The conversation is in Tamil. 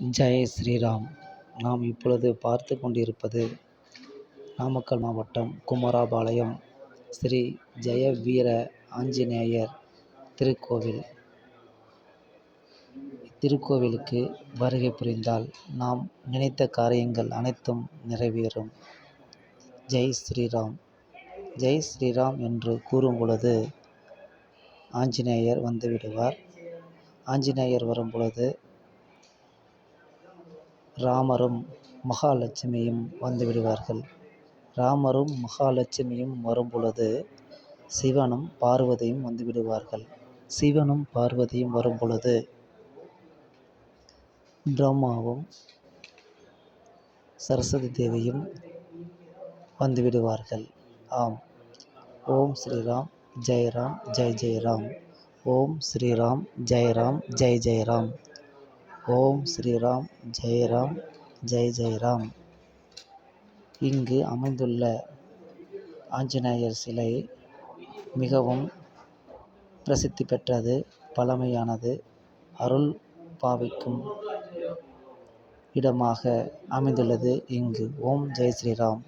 ஜெய் ஸ்ரீராம். நாம் இப்பொழுது பார்த்து கொண்டிருப்பது நாமக்கல் மாவட்டம் குமாரபாளையம் ஸ்ரீ ஜெய வீர ஆஞ்சநேயர் திருக்கோவில். திருக்கோவிலுக்கு வருகை புரிந்தால் நாம் நினைத்த காரியங்கள் அனைத்தும் நிறைவேறும். ஜெய் ஸ்ரீராம். ஜெய் ஸ்ரீராம் என்று கூறும் பொழுது ஆஞ்சநேயர் வந்து விடுவார். ஆஞ்சநேயர் வரும் பொழுது ராமரும் மகாலட்சுமியும் வந்து விடுவார்கள் ராமரும் மகாலட்சுமியும் வரும்பொழுது சிவனும் பார்வதியும் வந்து விடுவார்கள் சிவனும் பார்வதியும் வரும் பொழுது பிரம்மாவும் சரஸ்வதி தேவியும் வந்து விடுவார்கள் ஆம். ஓம் ஸ்ரீராம் ஜெயராம் ஜெய் ஜெயராம். ஓம் ஸ்ரீராம் ஜெயராம் ஜெய் ஜெயராம். ஓம் ஸ்ரீராம் ஜெயராம் ஜெய் ஜெயராம். இங்கு அமைந்துள்ள ஆஞ்சநேயர் சிலை மிகவும் பிரசித்தி பெற்றது பழமையானது அருள் பாவிக்கும் இடமாக அமைந்துள்ளது. இங்கு ஓம் ஜெய் ஸ்ரீராம்.